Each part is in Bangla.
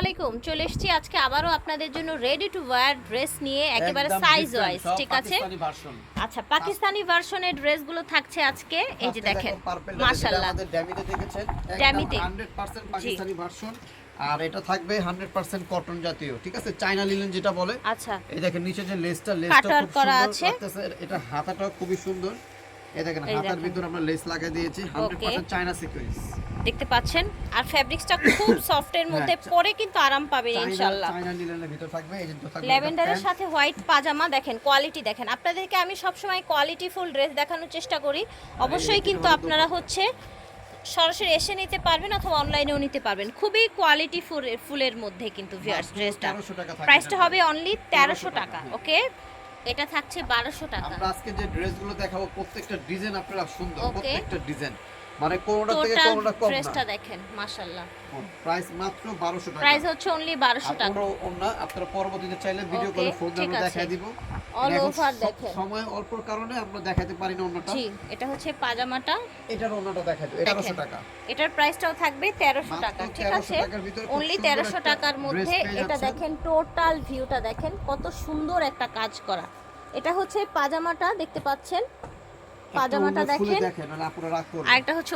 আলাইকুম। চলে এসেছি আজকে আবারও আপনাদের জন্য রেডি টু ওয়্যার ড্রেস নিয়ে একেবারে সাইজ ওয়াইজ ঠিক আছে? আচ্ছা পাকিস্তানি ভার্সনের ড্রেসগুলো থাকছে আজকে। এই যে দেখেন মাশাআল্লাহ। আমাদের ড্যামিতে দেখেছেন। ড্যামিতে। 100% পাকিস্তানি ভার্সন আর এটা থাকবে 100% কটন জাতীয় ঠিক আছে? চায়না লিনেন যেটা বলে। আচ্ছা। এই দেখেন নিচে যে লেসটা লেসটা খুব করা সুন্দর। আছে। এটা হাতাটা খুবই সুন্দর। এই দেখেন হাতার ভিতর আমরা লেস লাগিয়ে দিয়েছি। 100% চায়না সিকোয়েন্স দেখতে পাচ্ছেন। আর ফ্যাব্রিক্সটা খুব সফটের মধ্যে হ্যাঁ, পরে কিন্তু আরাম পাবেন ইনশাআল্লাহ। চায়না লিনেনের ভিতর থাকবে এই যে তো থাকবে ল্যাভেন্ডারের সাথে হোয়াইট পাজামা দেখেন কোয়ালিটি দেখেন। আপনাদেরকে আমি সবসময় কোয়ালিটি ফুল ড্রেস দেখানোর চেষ্টা করি। অবশ্যই কিন্তু আপনারা হচ্ছে সরাসরি এসে নিতে পারবেন অথবা অনলাইনেও নিতে পারবেন। খুবই কোয়ালিটি ফুলের মধ্যে কিন্তু ভিউয়ার্স ড্রেসটা 1300 টাকা প্রাইসটা হবে অনলি তেরোশো 1300 টাকা। টাকা, ওকে? এটা থাকছে বারোশো টাকা। আমরা আজকে যে ড্রেসগুলো দেখাবো প্রত্যেকটা ডিজাইন আপনারা সুন্দর প্রত্যেকটা ডিজাইন মানে কোনটা থেকে কোনটা কম ড্রেসটা দেখেন মাশাআল্লাহ। প্রাইস মাত্র 1200 টাকা। প্রাইস হচ্ছে অনলি বারোশো আর টাকা। কোনো অন্য আপনারা পরবর্তীতে চাইলে ভিডিও কলে ফোন দিয়ে দেখাই দিব। Over স- দেখেন। সময় অল্পর কারণে আমরা দেখাতে পারি না অন্যটা। জি এটা হচ্ছে পাজামাটা। এটার অন্যটা দেখাই দেখেন। 1100 টাকা। এটার প্রাইসটাও থাকবে তেরোশো মাত্র টাকা ঠিক আছে? অনলি সুন্দর তেরোশো একটা টাকার মধ্যে এটা দেখেন টোটাল ভিউটা দেখেন কত সুন্দর একটা কাজ করা। এটা হচ্ছে পাজামাটা দেখতে পাচ্ছেন? পাজামাটা দেখেন। আর একটা হচ্ছে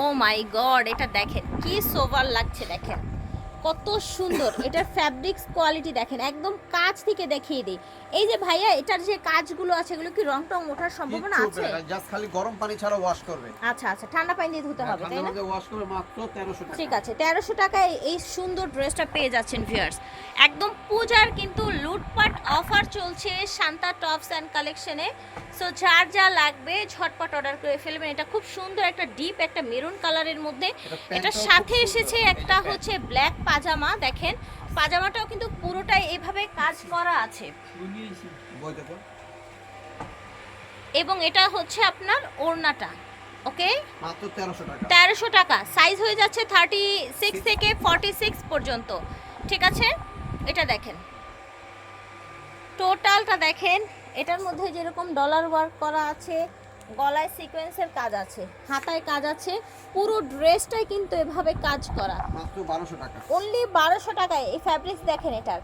ও মাই গড এটা দেখেন। কি সোভার লাগছে দেখেন। কত সুন্দর। এটার ফ্যাব্রিক্স কোয়ালিটি দেখেন একদম কাছ থেকে দেখিয়ে দিই। এই যে ভাইয়া এটার যে কাজগুলো আছে এগুলো কি রং টং ওঠার সম্ভাবনা আছে? জাস্ট খালি গরম পানি ছাড়া ওয়াশ করবে। আচ্ছা আচ্ছা ঠান্ডা পানি দিয়ে ধুতে হবে তাই না? ওয়াশ করে মাত্র 1300 টাকা। ঠিক আছে তেরোশো টাকায় এই সুন্দর ড্রেসটা পেয়ে যাচ্ছেন ভিউয়ার্স একদম পূজার কিন্তু লুটপাট অফার চলছে শান্তা টপস অ্যান্ড কালেকশনে সো যার যা লাগবে ঝটপট অর্ডার করে ফেলবেন। এটা খুব সুন্দর একটা ডিপ একটা মেরুন কালারের মধ্যে। এটা সাথে এসেছে একটা হচ্ছে ব্ল্যাক পাজামা দেখেন পাজামাটাও কিন্তু পুরোটাই এভাবে কাজ করা আছে। এবং এটা হচ্ছে আপনার ওড়নাটা ওকে? মাত্র 1300 টাকা। তেরোশো টাকা। সাইজ হয়ে যাচ্ছে থার্টি সিক্স থেকে ফর্টি সিক্স পর্যন্ত। ঠিক আছে? এটা দেখেন। টোটালটা দেখেন। এটার মধ্যে যেরকম ডলার ওয়ার্ক করা আছে গলায় সিকোয়েন্সের কাজ আছে হাতায় কাজ আছে পুরো ড্রেসটাই কিন্তু এভাবে কাজ করা। মাত্র 1200 টাকা। অনলি বারোশো টাকায় এই ফ্যাব্রিক্স দেখেন এটার।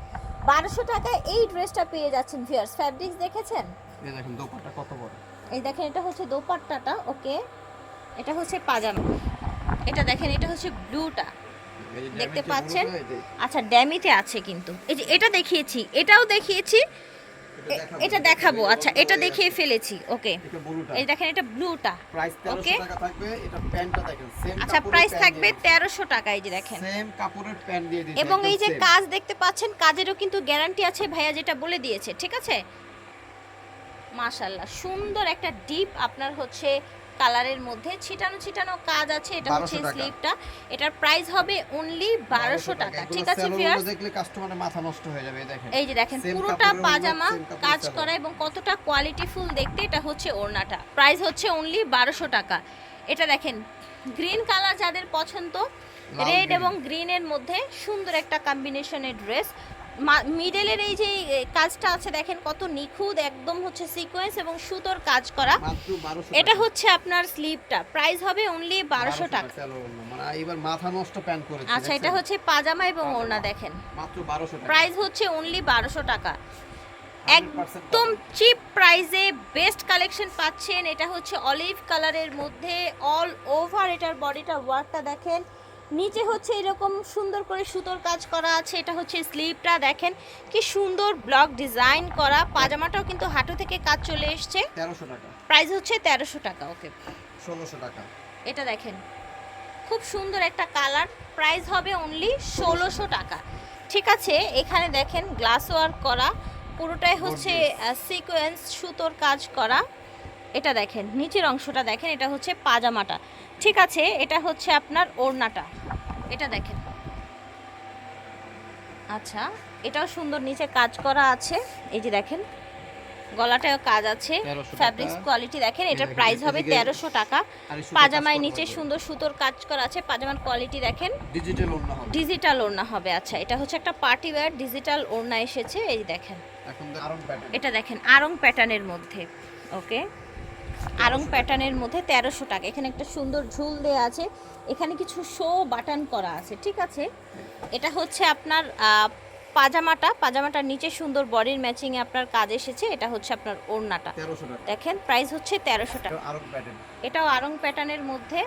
বারোশো টাকায় এই ড্রেসটা পেয়ে যাচ্ছেন ভিউয়ার্স ফ্যাব্রিক্স দেখেছেন? এই দেখেন দোপাট্টা কত বড়। এই দেখেন এটা হচ্ছে দোপাট্টাটা ওকে? এটা হচ্ছে পাজামা। এটা দেখেন এটা হচ্ছে ব্লুটা। দেখতে পাচ্ছেন? আচ্ছা ড্যামিতে আছে কিন্তু। এই যে এটা দেখিয়েছি এটাও দেখিয়েছি এটা দেখাবো। আচ্ছা এটা দেখিয়ে ফেলেছি ওকে। এটা এই দেখেন এটা ব্লুটা ওকে? 1300 টাকা থাকবে এটা প্যান্টটা দেখেন সেম আচ্ছা প্রাইস থাকবে তেরোশো টাকা এই যে দেখেন। সেম কাপড়ের প্যান্ট দিয়ে দিয়েছে এবং এই যে কাজ দেখতে পাচ্ছেন কাজেরও কিন্তু গ্যারান্টি আছে ভাইয়া যেটা বলে দিয়েছে ঠিক আছে? মাশাল্লাহ সুন্দর একটা ডিপ আপনার হচ্ছে কালারের মধ্যে ছিটানো ছিটানো কাজ আছে এটা হচ্ছে স্লিপটা। এটার প্রাইস হবে অনলি বারোশো টাকা ঠিক আছে salon গুলো ভিউয়ার্স দেখলে কাস্টমারের মাথা নষ্ট হয়ে যাবে এই দেখেন। এই যে দেখেন পুরোটা পাজামা কাজ করা এবং কতটা কোয়ালিটি ফুল দেখতে এটা হচ্ছে ওড়নাটা। প্রাইস হচ্ছে অনলি বারোশো টাকা। এটা দেখেন গ্রিন কালার যাদের পছন্দ রেড এবং গ্রিনের মধ্যে সুন্দর একটা কম্বিনেশনের ড্রেস মিডলের এই যে কাজটা আছে দেখেন কত নিখুঁত একদম হচ্ছে সিকোয়েন্স এবং সুতোর কাজ করা। এটা হচ্ছে আপনার স্লিপটা প্রাইস হবে অনলি বারোশো টাকা। মানে এবার মাথা নষ্ট প্যান্ট করেছে আচ্ছা এটা হচ্ছে পাজামা এবং। ওড়না দেখেন। মাত্র 1200 টাকা। প্রাইস হচ্ছে অনলি বারোশো টাকা। একদম চিপ প্রাইসে বেস্ট কালেকশন পাচ্ছেন। এটা হচ্ছে অলিভ কালারের মধ্যে অল ওভার এটার বডিটা ওয়ার্কটা দেখেন। নিচে হচ্ছে এরকম সুন্দর করে সুতোর কাজ করা আছে এটা হচ্ছে স্লিভটা দেখেন কি সুন্দর ব্লক ডিজাইন করা পাজামাটাও কিন্তু হাঁটু থেকে কাজ চলে এসছে। তেরোশো টাকা। প্রাইস হচ্ছে তেরোশো টাকা ওকে। ষোলোশো টাকা। এটা দেখেন খুব সুন্দর একটা কালার প্রাইস হবে অনলি ষোলোশো টাকা। ঠিক আছে এখানে দেখেন গ্লাস ওয়ার্ক করা পুরোটাই হচ্ছে সিকোয়েন্স সুতোর কাজ করা। এটা দেখেন নিচের অংশটা দেখেন এটা হচ্ছে পাজামাটা। ঠিক আছে এটা হচ্ছে আপনার ওড়নাটা। এটা দেখেন। আচ্ছা এটাও সুন্দর নিচে কাজ করা আছে। এই যে দেখেন গলাটাও কাজ আছে। 1300 টাকা। ফ্যাব্রিক্স কোয়ালিটি দেখেন এটার প্রাইস হবে তেরোশো টাকা। পাজামায় নিচে সুন্দর সুতোর কাজ করা আছে পাজামার কোয়ালিটি দেখেন। ডিজিটাল ওড়না হবে। ডিজিটাল ওড়না হবে আচ্ছা। এটা হচ্ছে একটা পার্টি ওয়্যার ডিজিটাল ওড়না এসেছে এই দেখেন। এটা দেখেন আরং প্যাটার্নের মধ্যে ওকে আরং প্যাটার্নের মধ্যে তেরোশো টাকা। এখানে একটা সুন্দর ঝুল দেওয়া আছে। এখানে কিছু শো বাটন করা আছে ঠিক আছে? এটা হচ্ছে আপনার পাজামাটা। পাজামাটার নিচে সুন্দর বডির ম্যাচিংয়ে আপনার কাজ এসেছে। এটা হচ্ছে আপনার ওড়নাটা। দেখেন প্রাইস হচ্ছে তেরোশো টাকা। এটাও আরং প্যাটার্নের মধ্যে।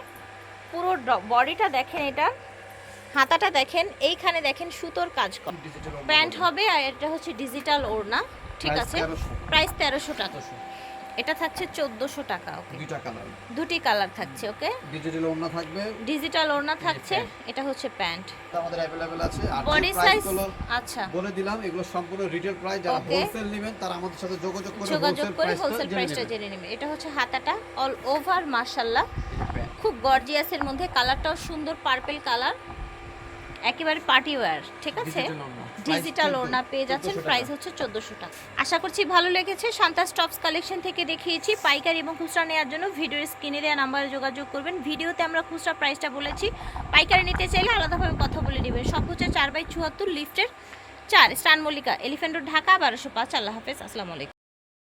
পুরো বডিটা দেখেন এটা। হাতাটা দেখেন। এইখানে দেখেন সুতোর কাজ করা। প্যান্ট হবে আর এটা হচ্ছে ডিজিটাল ওড়না ঠিক আছে? প্রাইস তেরোশো টাকা। এটা থাকছে চোদ্দোশো টাকা ওকে দুইটা কালার দুটি কালার থাকছে ওকে ডিজিটাল ওড়না থাকবে। ডিজিটাল ওড়না থাকছে এটা হচ্ছে প্যান্ট আমাদের অ্যাভেলেবেল আছে। আর বডি সাইজ আচ্ছা। বলে দিলাম এগুলো সম্পূর্ণ রিটেল প্রাইস যারা হোলসেল নেবেন তারা আমাদের সাথে যোগাযোগ করে যোগাযোগ করে হোলসেল প্রাইসটা জেনে জেনে নেবে এটা হচ্ছে হাতাটা অল ওভার নেবেন খুব গর্জিয়াসের মধ্যে কালারটাও সুন্দর পার্পেল কালার একেবারে পার্টি ওয়্যার ঠিক আছে? ডিজিটাল 14 ওড়না পেয়ে যাচ্ছেন 1400 প্রাইস হচ্ছে চোদ্দোশো টাকা। আশা করছি ভালো লেগেছে। শান্তা স্টপস কালেকশন থেকে দেখিয়েছি। পাইকারি এবং খুচরা নেওয়ার জন্য ভিডিওর স্ক্রিনে দেওয়া নাম্বারে যোগাযোগ করবেন। ভিডিওতে আমরা খুচরা প্রাইসটা বলেছি। পাইকারি নিতে চাইলে আলাদাভাবে কথা বলে নেবেন। সব হচ্ছে চার বাই চুয়াত্তর লিফটের চার। স্টান মল্লিকা এলিফেন্ট রোড ঢাকা বারোশো পাঁচ। আল্লাহ হাফেজ। আসসালামু আলাইকুম।